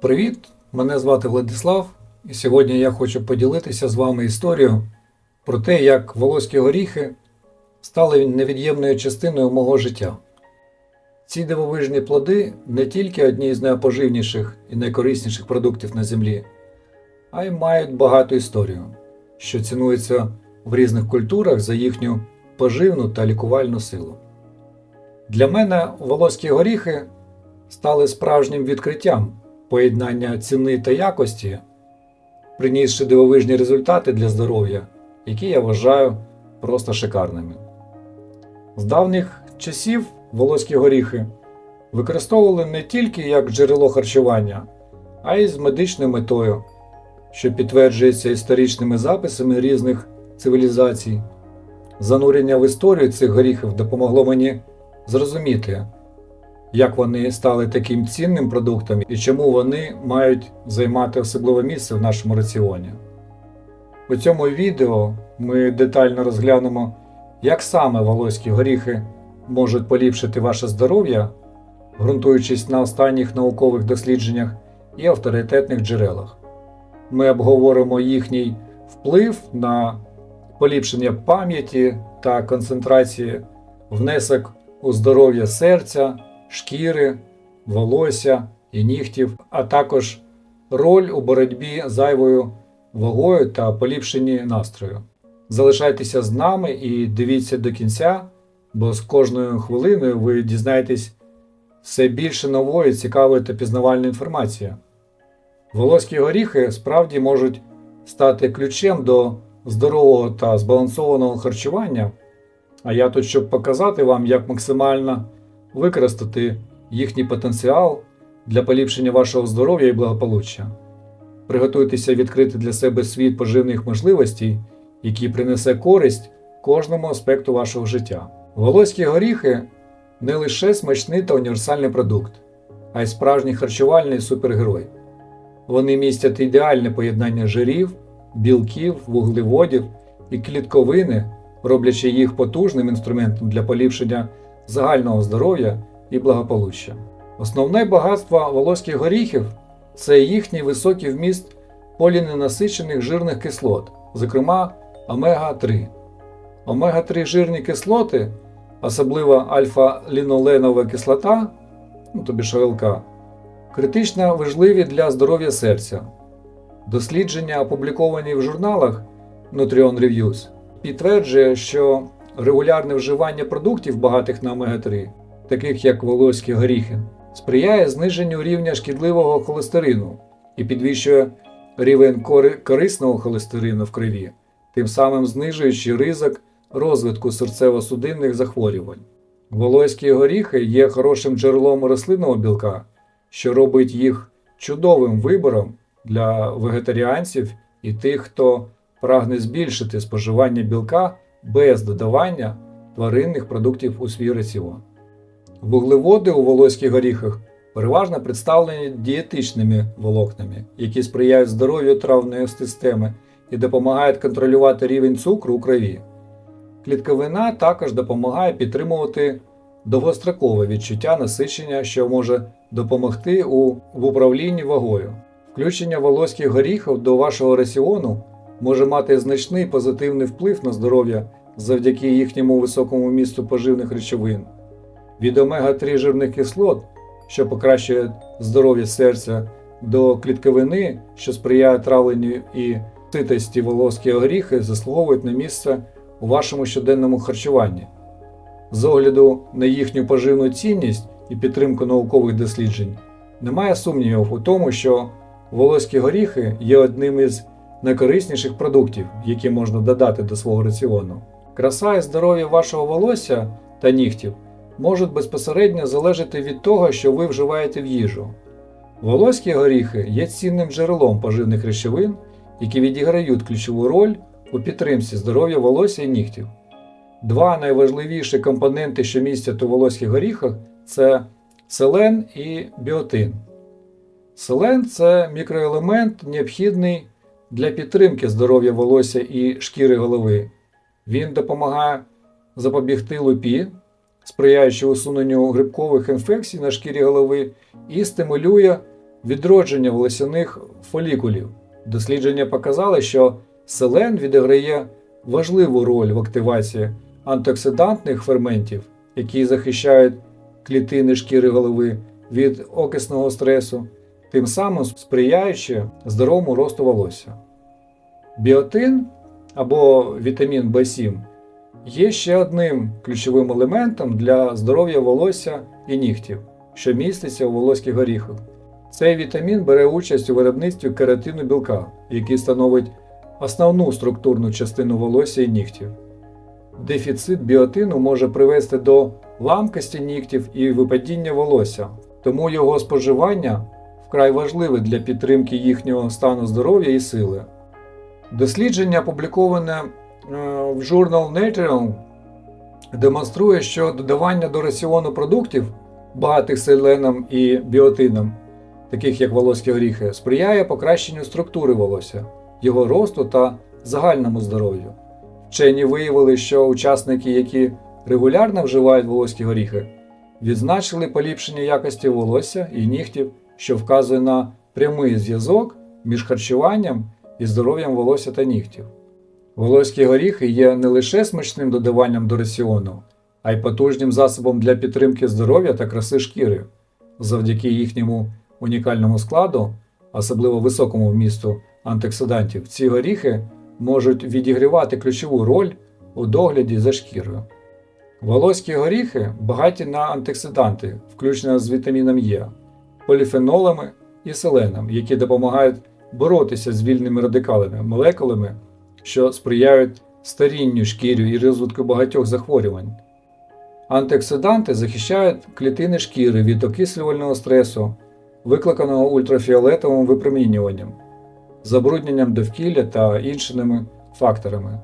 Привіт! Мене звати Владислав, і сьогодні я хочу поділитися з вами історією про те, як волоські горіхи стали невід'ємною частиною мого життя. Ці дивовижні плоди не тільки одні з найпоживніших і найкорисніших продуктів на землі, а й мають багату історію, що цінується в різних культурах за їхню поживну та лікувальну силу. Для мене волоські горіхи стали справжнім відкриттям поєднання ціни та якості, принісши дивовижні результати для здоров'я, які я вважаю просто шикарними. З давніх часів волоські горіхи використовували не тільки як джерело харчування, а й з медичною метою, що підтверджується історичними записами різних цивілізацій. Занурення в історію цих горіхів допомогло мені зрозуміти, як вони стали таким цінним продуктом і чому вони мають займати особливе місце в нашому раціоні. У цьому відео ми детально розглянемо, як саме волоські горіхи можуть поліпшити ваше здоров'я, ґрунтуючись на останніх наукових дослідженнях і авторитетних джерелах. Ми обговоримо їхній вплив на поліпшення пам'яті та концентрації, внесок у здоров'я серця, шкіри, волосся і нігтів, а також роль у боротьбі зайвою вагою та поліпшенні настрою. Залишайтеся з нами і дивіться до кінця, бо з кожною хвилиною ви дізнаєтесь все більше нової, цікавої та пізнавальної інформації. Волоські горіхи справді можуть стати ключем до здорового та збалансованого харчування. А я тут, щоб показати вам, як максимально використати їхній потенціал для поліпшення вашого здоров'я і благополуччя. Приготуйтеся відкрити для себе світ поживних можливостей, який принесе користь кожному аспекту вашого життя. Волоські горіхи не лише смачний та універсальний продукт, а й справжній харчувальний супергерой. Вони містять ідеальне поєднання жирів, білків, вуглеводів і клітковини, роблячи їх потужним інструментом для поліпшення загального здоров'я і благополуччя. Основне багатство волоських горіхів це їхній високий вміст поліненасичених жирних кислот, зокрема омега-3. Омега-3 жирні кислоти, особливо альфа-ліноленова кислота, ну, тобі ж критично важливі для здоров'я серця. Дослідження, опубліковані в журналах Nutrion Reviews, підтверджує, що регулярне вживання продуктів, багатих на омега-3, таких як волоські горіхи, сприяє зниженню рівня шкідливого холестерину і підвищує рівень кори- корисного холестерину в крові, тим самим знижуючи ризик розвитку серцево-судинних захворювань. Волоські горіхи є хорошим джерелом рослинного білка, що робить їх чудовим вибором для вегетаріанців і тих, хто прагне збільшити споживання білка без додавання тваринних продуктів у свій раціон. Вуглеводи у волоських горіхах переважно представлені дієтичними волокнами, які сприяють здоров'ю травної системи і допомагають контролювати рівень цукру у крові. Клітковина також допомагає підтримувати довгострокове відчуття насичення, що може допомогти у, в управлінні вагою. Включення волоських горіхів до вашого раціону може мати значний позитивний вплив на здоров'я завдяки їхньому високому місту поживних речовин. Від омега-3 жирних кислот, що покращує здоров'я серця, до клітковини, що сприяє травленню і ситості волоські горіхи, заслуговують на місце у вашому щоденному харчуванні. З огляду на їхню поживну цінність і підтримку наукових досліджень, немає сумнівів у тому, що волоські горіхи є одним із найкорисніших продуктів, які можна додати до свого раціону. Краса і здоров'я вашого волосся та нігтів можуть безпосередньо залежати від того, що ви вживаєте в їжу. Волоські горіхи є цінним джерелом поживних речовин, які відіграють ключову роль у підтримці здоров'я волосся і нігтів. Два найважливіші компоненти, що містять у волоських горіхах, це селен і біотин. Селен це мікроелемент, необхідний для підтримки здоров'я волосся і шкіри голови. Він допомагає запобігти лупі, сприяючи усуненню грибкових інфекцій на шкірі голови, і стимулює відродження волосяних фолікулів. Дослідження показали, що селен відіграє важливу роль в активації антиоксидантних ферментів, які захищають клітини шкіри голови від окисного стресу, тим самим сприяючи здоровому росту волосся. Біотин або вітамін В7 є ще одним ключовим елементом для здоров'я волосся і нігтів, що міститься у волоських горіхах. Цей вітамін бере участь у виробництві кератину білка, який становить основну структурну частину волосся і нігтів. Дефіцит біотину може привести до ламкості нігтів і випадіння волосся, тому його споживання вкрай важливе для підтримки їхнього стану здоров'я і сили. Дослідження, опубліковане е, в Journal Natural, демонструє, що додавання до раціону продуктів, багатих селеном і біотином, таких як волоські горіхи, сприяє покращенню структури волосся, його росту та загальному здоров'ю. Вчені виявили, що учасники, які регулярно вживають волоські горіхи, відзначили поліпшення якості волосся і нігтів, що вказує на прямий зв'язок між харчуванням і здоров'ям волосся та нігтів. Волоські горіхи є не лише смачним додаванням до раціону, а й потужним засобом для підтримки здоров'я та краси шкіри. Завдяки їхньому унікальному складу, особливо високому вмісту антиоксидантів, ці горіхи можуть відігрівати ключову роль у догляді за шкірою. Волоські горіхи багаті на антиоксиданти, включно з вітаміном Е, поліфенолами і селеном, які допомагають боротися з вільними радикалами, молекулами, що сприяють старінню шкірі і розвитку багатьох захворювань. Антиоксиданти захищають клітини шкіри від окислювального стресу, викликаного ультрафіолетовим випромінюванням, забрудненням довкілля та іншими факторами,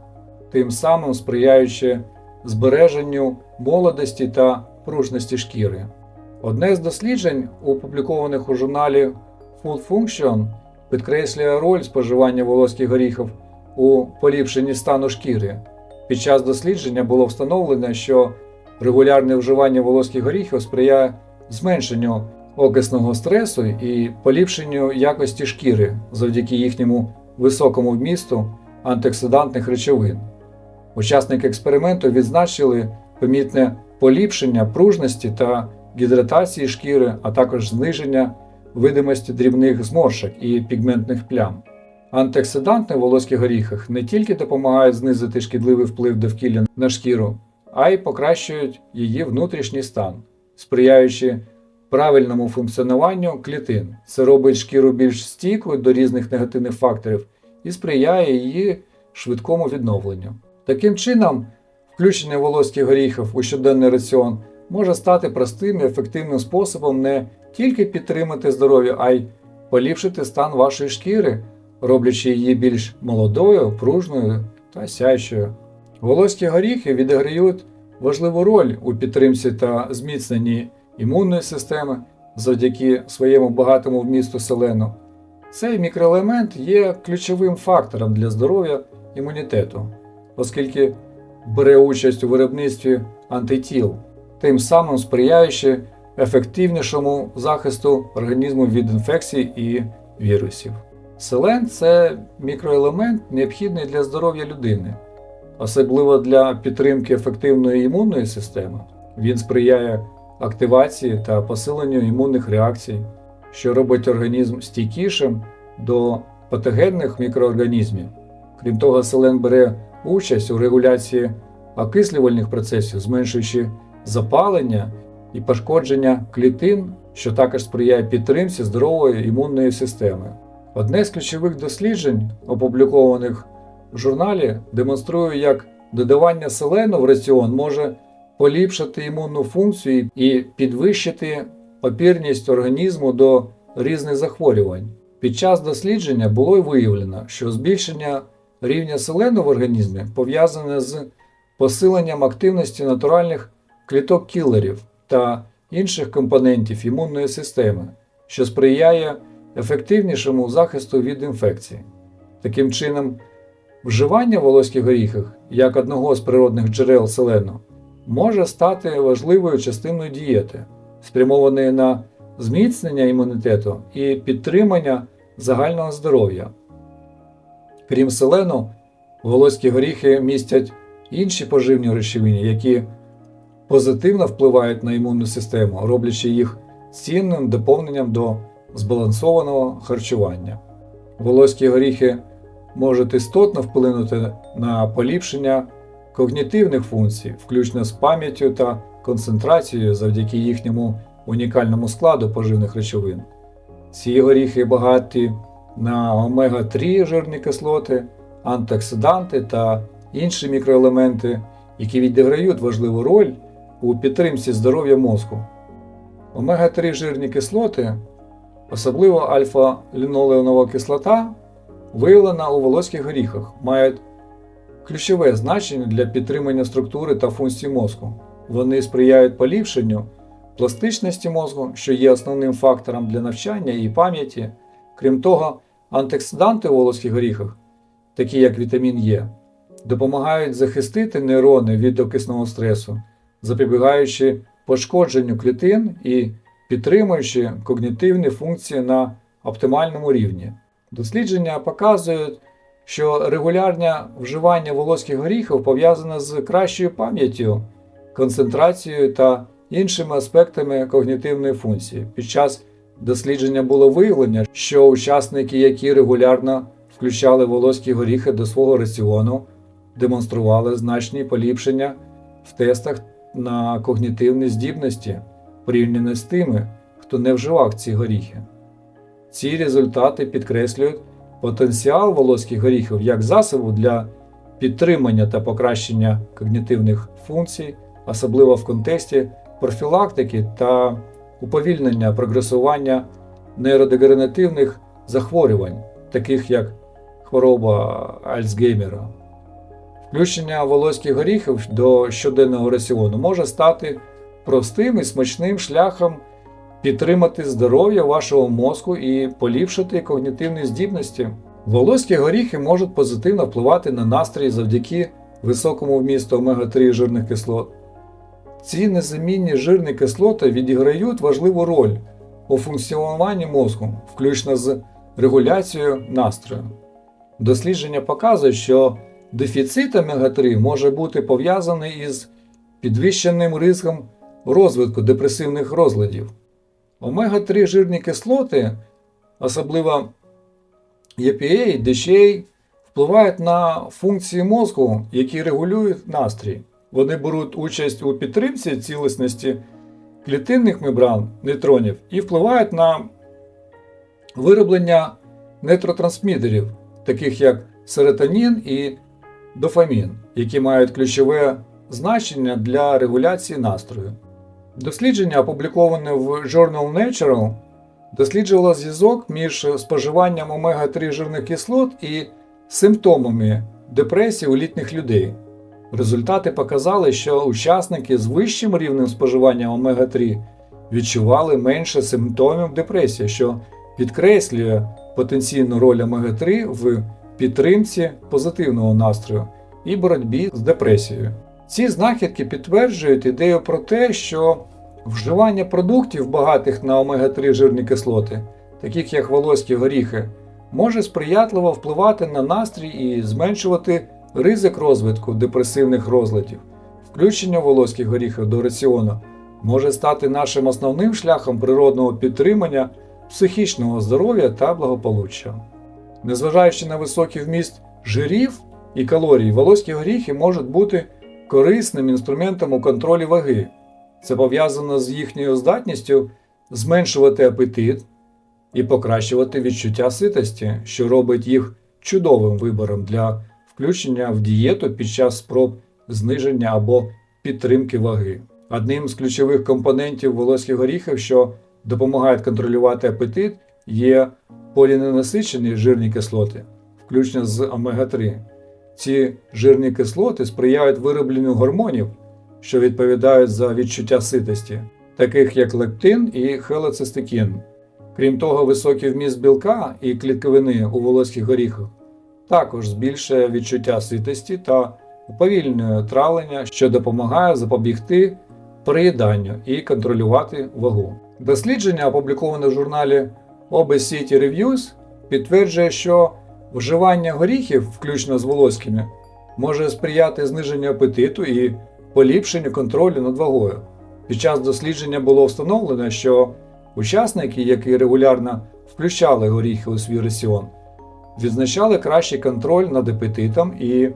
тим самим сприяючи збереженню молодості та пружності шкіри. Одне з досліджень, опублікованих у журналі Food Function, підкреслює роль споживання волоських горіхів у поліпшенні стану шкіри. Під час дослідження було встановлено, що регулярне вживання волоських горіхів сприяє зменшенню окисного стресу і поліпшенню якості шкіри завдяки їхньому високому вмісту антиоксидантних речовин. Учасники експерименту відзначили помітне поліпшення пружності та гідратації шкіри, а також зниження видимості дрібних зморшок і пігментних плям. Антиоксиданти в волоських горіхах не тільки допомагають знизити шкідливий вплив довкілля на шкіру, а й покращують її внутрішній стан, сприяючи правильному функціонуванню клітин. Це робить шкіру більш стійкою до різних негативних факторів і сприяє її швидкому відновленню. Таким чином, включення волоських горіхів у щоденний раціон може стати простим і ефективним способом не тільки підтримати здоров'я, а й поліпшити стан вашої шкіри, роблячи її більш молодою, пружною та сяючою. Волоські горіхи відіграють важливу роль у підтримці та зміцненні імунної системи завдяки своєму багатому вмісту селену. Цей мікроелемент є ключовим фактором для здоров'я імунітету, оскільки бере участь у виробництві антитіл, тим самим сприяючи ефективнішому захисту організму від інфекцій і вірусів. Селен це мікроелемент, необхідний для здоров'я людини, особливо для підтримки ефективної імунної системи. Він сприяє активації та посиленню імунних реакцій, що робить організм стійкішим до патогенних мікроорганізмів. Крім того, селен бере участь у регуляції окислювальних процесів, зменшуючи запалення і пошкодження клітин, що також сприяє підтримці здорової імунної системи. Одне з ключових досліджень, опублікованих в журналі, демонструє, як додавання селену в раціон може поліпшити імунну функцію і підвищити опірність організму до різних захворювань. Під час дослідження було виявлено, що збільшення рівня селену в організмі пов'язане з посиленням активності натуральних кліток кілерів та інших компонентів імунної системи, що сприяє ефективнішому захисту від інфекцій. Таким чином, вживання волоських горіхів як одного з природних джерел селену може стати важливою частиною дієти, спрямованої на зміцнення імунітету і підтримання загального здоров'я. Крім селену, волоські горіхи містять інші поживні речовини, які позитивно впливають на імунну систему, роблячи їх цінним доповненням до збалансованого харчування. Волоські горіхи можуть істотно вплинути на поліпшення когнітивних функцій, включно з пам'яттю та концентрацією завдяки їхньому унікальному складу поживних речовин. Ці горіхи багаті на омега-3 жирні кислоти, антиоксиданти та інші мікроелементи, які відіграють важливу роль у підтримці здоров'я мозку. Омега-3 жирні кислоти, особливо альфа-лінолеонова кислота, виявлена у волоських горіхах, мають ключове значення для підтримання структури та функцій мозку. Вони сприяють поліпшенню пластичності мозку, що є основним фактором для навчання і пам'яті. Крім того, антиоксиданти у волоських горіхах, такі як вітамін Е, допомагають захистити нейрони від окисного стресу, запобігаючи пошкодженню клітин і підтримуючи когнітивні функції на оптимальному рівні. Дослідження показують, що регулярне вживання волоських горіхів пов'язане з кращою пам'яттю, концентрацією та іншими аспектами когнітивної функції. Під час дослідження було виявлено, що учасники, які регулярно включали волоські горіхи до свого раціону, демонстрували значні поліпшення в тестах на когнітивні здібності порівняно з тими, хто не вживав ці горіхи. Ці результати підкреслюють потенціал волоських горіхів як засобу для підтримання та покращення когнітивних функцій, особливо в контексті профілактики та уповільнення прогресування нейродегенеративних захворювань, таких як хвороба Альцгеймера. Включення волоських горіхів до щоденного раціону може стати простим і смачним шляхом підтримати здоров'я вашого мозку і поліпшити когнітивні здібності. Волоські горіхи можуть позитивно впливати на настрій завдяки високому вмісту омега-3 жирних кислот. Ці незамінні жирні кислоти відіграють важливу роль у функціонуванні мозку, включно з регуляцією настрою. Дослідження показують, що дефіцит омега-3 може бути пов'язаний із підвищеним ризиком розвитку депресивних розладів. Омега-3 жирні кислоти, особливо EPA, DHA, впливають на функції мозку, які регулюють настрій. Вони беруть участь у підтримці цілісності клітинних мембран нейтронів і впливають на вироблення нейротрансмітерів, таких як серотонін і дофамін, які мають ключове значення для регуляції настрою. Дослідження, опубліковане в Journal Nature, досліджувало зв'язок між споживанням омега-3 жирних кислот і симптомами депресії у літніх людей. Результати показали, що учасники з вищим рівнем споживання омега-3 відчували менше симптомів депресії, що підкреслює потенційну роль омега-3 в підтримці позитивного настрою і боротьбі з депресією. Ці знахідки підтверджують ідею про те, що вживання продуктів, багатих на омега-3 жирні кислоти, таких як волоські горіхи, може сприятливо впливати на настрій і зменшувати ризик розвитку депресивних розладів. Включення волоських горіхів до раціону може стати нашим основним шляхом природного підтримання психічного здоров'я та благополуччя. Незважаючи на високий вміст жирів і калорій, волоські горіхи можуть бути корисним інструментом у контролі ваги. Це пов'язано з їхньою здатністю зменшувати апетит і покращувати відчуття ситості, що робить їх чудовим вибором для включення в дієту під час спроб зниження або підтримки ваги. Одним з ключових компонентів волоських горіхів, що допомагають контролювати апетит, є поліненасичені жирні кислоти, включно з омега-3. Ці жирні кислоти сприяють виробленню гормонів, що відповідають за відчуття ситості, таких як лектин і холецистикін. Крім того, високий вміст білка і клітковини у волоських горіхах також збільшує відчуття ситості та уповільнює травлення, що допомагає запобігти переїданню і контролювати вагу. Дослідження, опубліковане в журналі Obesity Reviews, підтверджує, що вживання горіхів, включно з волоськими, може сприяти зниженню апетиту і поліпшенню контролю над вагою. Під час дослідження було встановлено, що учасники, які регулярно включали горіхи у свій раціон, відзначали кращий контроль над апетитом і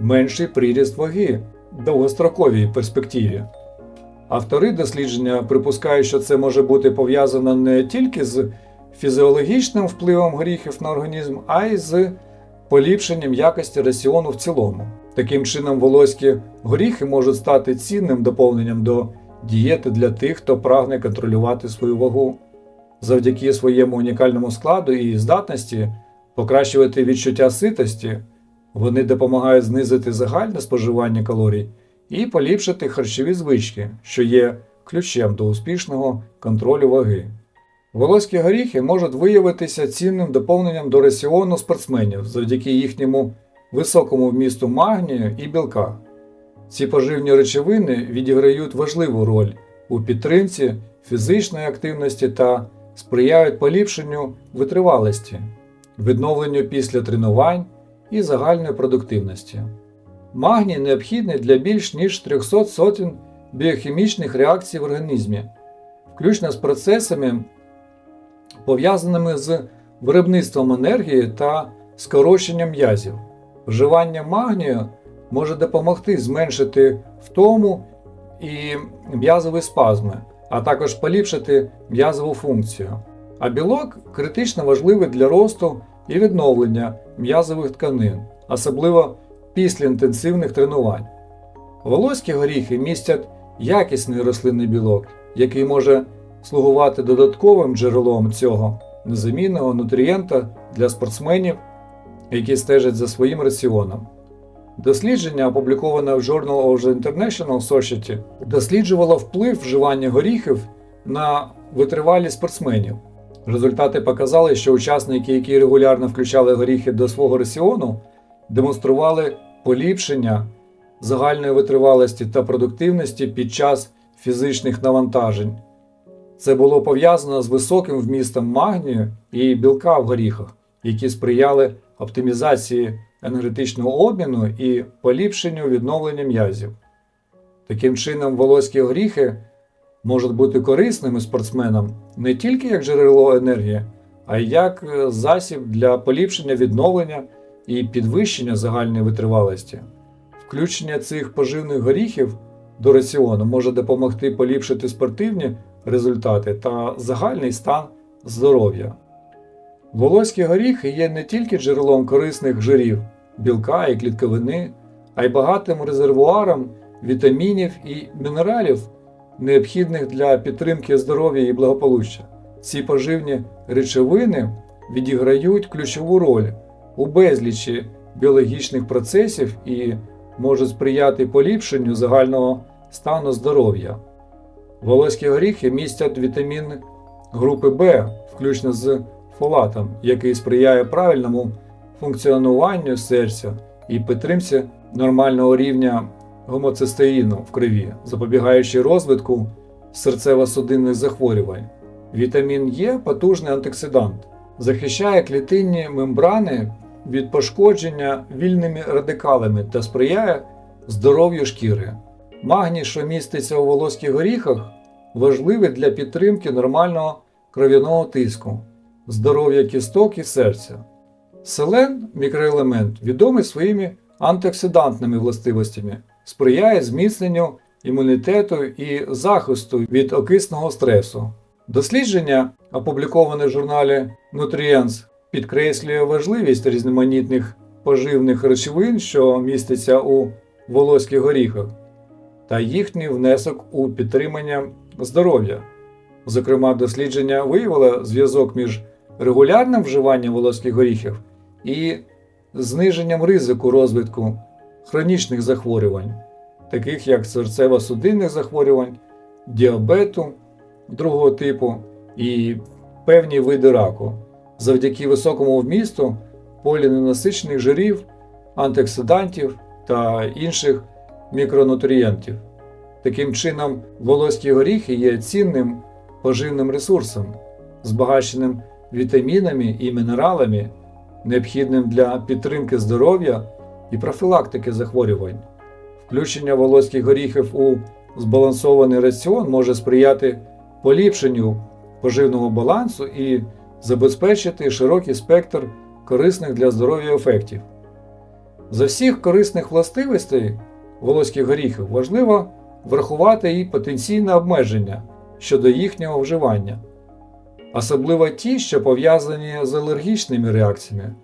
менший приріст ваги в довгостроковій перспективі. Автори дослідження припускають, що це може бути пов'язано не тільки з фізіологічним впливом горіхів на організм, а й з поліпшенням якості раціону в цілому. Таким чином, волоські горіхи можуть стати цінним доповненням до дієти для тих, хто прагне контролювати свою вагу. Завдяки своєму унікальному складу і здатності покращувати відчуття ситості, вони допомагають знизити загальне споживання калорій і поліпшити харчові звички, що є ключем до успішного контролю ваги. Волоські горіхи можуть виявитися цінним доповненням до раціону спортсменів завдяки їхньому високому вмісту магнію і білка. Ці поживні речовини відіграють важливу роль у підтримці фізичної активності та сприяють поліпшенню витривалості, відновленню після тренувань і загальної продуктивності. Магній необхідний для більш ніж 300 сотень біохімічних реакцій в організмі, включно з процесами, пов'язаними з виробництвом енергії та скороченням м'язів. Вживання магнію може допомогти зменшити втому і м'язові спазми, а також поліпшити м'язову функцію. А білок критично важливий для росту і відновлення м'язових тканин, особливо після інтенсивних тренувань. Волоські горіхи містять якісний рослинний білок, який може слугувати додатковим джерелом цього незамінного нутрієнта для спортсменів, які стежать за своїм раціоном. Дослідження, опубліковане в Journal of the International Society, досліджувало вплив вживання горіхів на витривалість спортсменів. Результати показали, що учасники, які регулярно включали горіхи до свого раціону, демонстрували поліпшення загальної витривалості та продуктивності під час фізичних навантажень. Це було пов'язано з високим вмістом магнію і білка в горіхах, які сприяли оптимізації енергетичного обміну і поліпшенню відновлення м'язів. Таким чином, волоські горіхи можуть бути корисними спортсменам не тільки як джерело енергії, а й як засіб для поліпшення відновлення і підвищення загальної витривалості. Включення цих поживних горіхів до раціону може допомогти поліпшити спортивні результати та загальний стан здоров'я. Волоські горіхи є не тільки джерелом корисних жирів, білка і клітковини, а й багатим резервуаром вітамінів і мінералів, необхідних для підтримки здоров'я і благополуччя. Ці поживні речовини відіграють ключову роль у безлічі біологічних процесів і можуть сприяти поліпшенню загального стану здоров'я. Волоські горіхи містять вітамін групи В, включно з фолатом, який сприяє правильному функціонуванню серця і підтримці нормального рівня гомоцистеїну в крові, запобігаючи розвитку серцево-судинних захворювань. Вітамін Е потужний антиоксидант, захищає клітинні мембрани від пошкодження вільними радикалами та сприяє здоров'ю шкіри. Магній, що міститься у волоських горіхах, важливий для підтримки нормального кров'яного тиску, здоров'я кісток і серця. Селен мікроелемент відомий своїми антиоксидантними властивостями, сприяє зміцненню імунітету і захисту від окисного стресу. Дослідження, опубліковане в журналі Nutrients, підкреслює важливість різноманітних поживних речовин, що містяться у волоських горіхах, та їхній внесок у підтримання здоров'я. Зокрема, дослідження виявило зв'язок між регулярним вживанням волоських горіхів і зниженням ризику розвитку хронічних захворювань, таких як серцево-судинних захворювань, діабету другого типу і певні види раку, завдяки високому вмісту поліненасичених жирів, антиоксидантів та інших мікронутрієнтів. Таким чином, волоські горіхи є цінним поживним ресурсом, збагаченим вітамінами і мінералами, необхідним для підтримки здоров'я і профілактики захворювань. Включення волоських горіхів у збалансований раціон може сприяти поліпшенню поживного балансу і забезпечити широкий спектр корисних для здоров'я ефектів. За всіх корисних властивостей волоських горіхів важливо врахувати і потенційне обмеження щодо їхнього вживання, особливо ті, що пов'язані з алергічними реакціями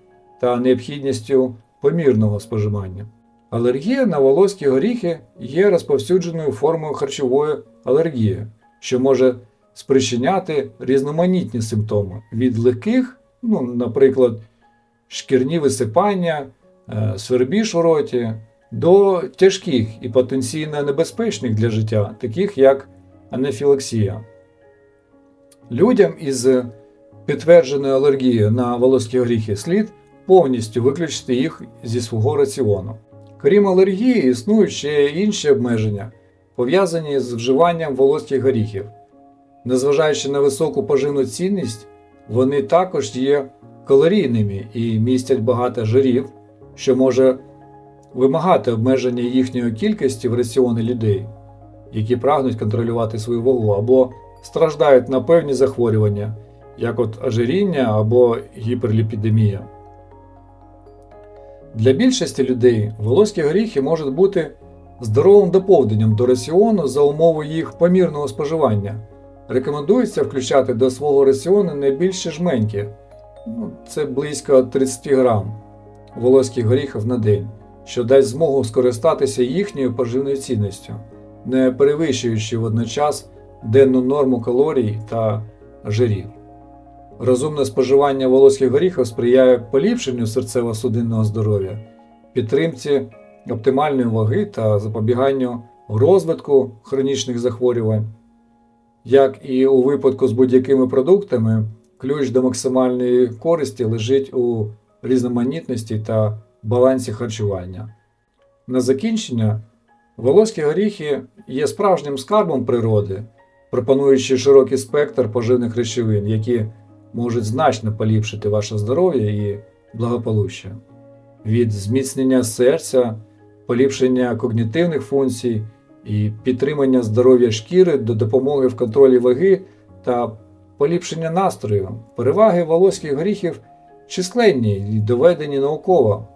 та необхідністю помірного споживання. Алергія на волоські горіхи є розповсюдженою формою харчової алергії, що може спричиняти різноманітні симптоми від легких, ну, наприклад, шкірні висипання, е, свербіж у роті, до тяжких і потенційно небезпечних для життя, таких як анафілаксія. Людям із підтвердженою алергією на волоські горіхи слід повністю виключити їх зі свого раціону. Крім алергії, існують ще інші обмеження, пов'язані з вживанням волоських горіхів. Незважаючи на високу поживну цінність, вони також є калорійними і містять багато жирів, що може вимагати обмеження їхньої кількості в раціони людей, які прагнуть контролювати свою вагу або страждають на певні захворювання, як от ожиріння або гіперліпідемія. Для більшості людей волоські горіхи можуть бути здоровим доповненням до раціону за умови їх помірного споживання. Рекомендується включати до свого раціону не більше жменьки, ну, це близько 30 грам волоських горіхів на день, що дасть змогу скористатися їхньою поживною цінністю, не перевищуючи водночас денну норму калорій та жирів. Розумне споживання волоських горіхів сприяє поліпшенню серцево-судинного здоров'я, підтримці оптимальної ваги та запобіганню розвитку хронічних захворювань. Як і у випадку з будь-якими продуктами, ключ до максимальної користі лежить у різноманітності та балансі харчування. На закінчення, волоські горіхи є справжнім скарбом природи, пропонуючи широкий спектр поживних речовин, які можуть значно поліпшити ваше здоров'я і благополуччя. Від зміцнення серця, поліпшення когнітивних функцій і підтримання здоров'я шкіри до допомоги в контролі ваги та поліпшення настрою, переваги волоських горіхів численні і доведені науково.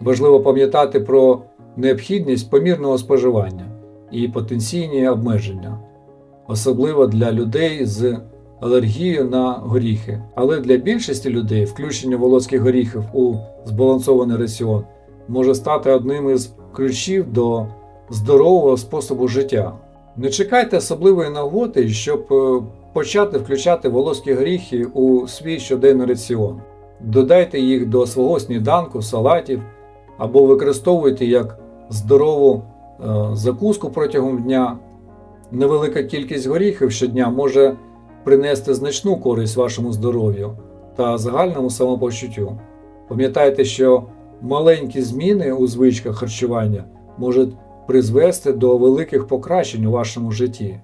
Важливо пам'ятати про необхідність помірного споживання і потенційні обмеження, особливо для людей з алергією на горіхи. Але для більшості людей включення волоських горіхів у збалансований раціон може стати одним із ключів до здорового способу життя. Не чекайте особливої нагоди, щоб е, почати включати волоські горіхи у свій щоденний раціон. Додайте їх до свого сніданку, салатів або використовуйте як здорову е, закуску протягом дня. Невелика кількість горіхів щодня може принести значну користь вашому здоров'ю та загальному самопочуттю. Пам'ятайте, що маленькі зміни у звичках харчування можуть призвести до великих покращень у вашому житті.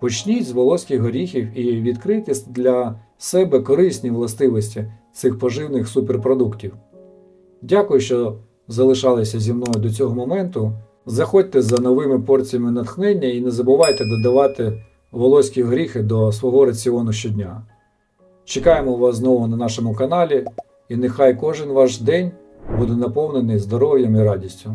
Почніть з волоських горіхів і відкрийте для себе корисні властивості цих поживних суперпродуктів. Дякую, що залишалися зі мною до цього моменту. Заходьте за новими порціями натхнення і не забувайте додавати волоські гріхи до свого раціону щодня. Чекаємо вас знову на нашому каналі, і нехай кожен ваш день буде наповнений здоров'ям і радістю.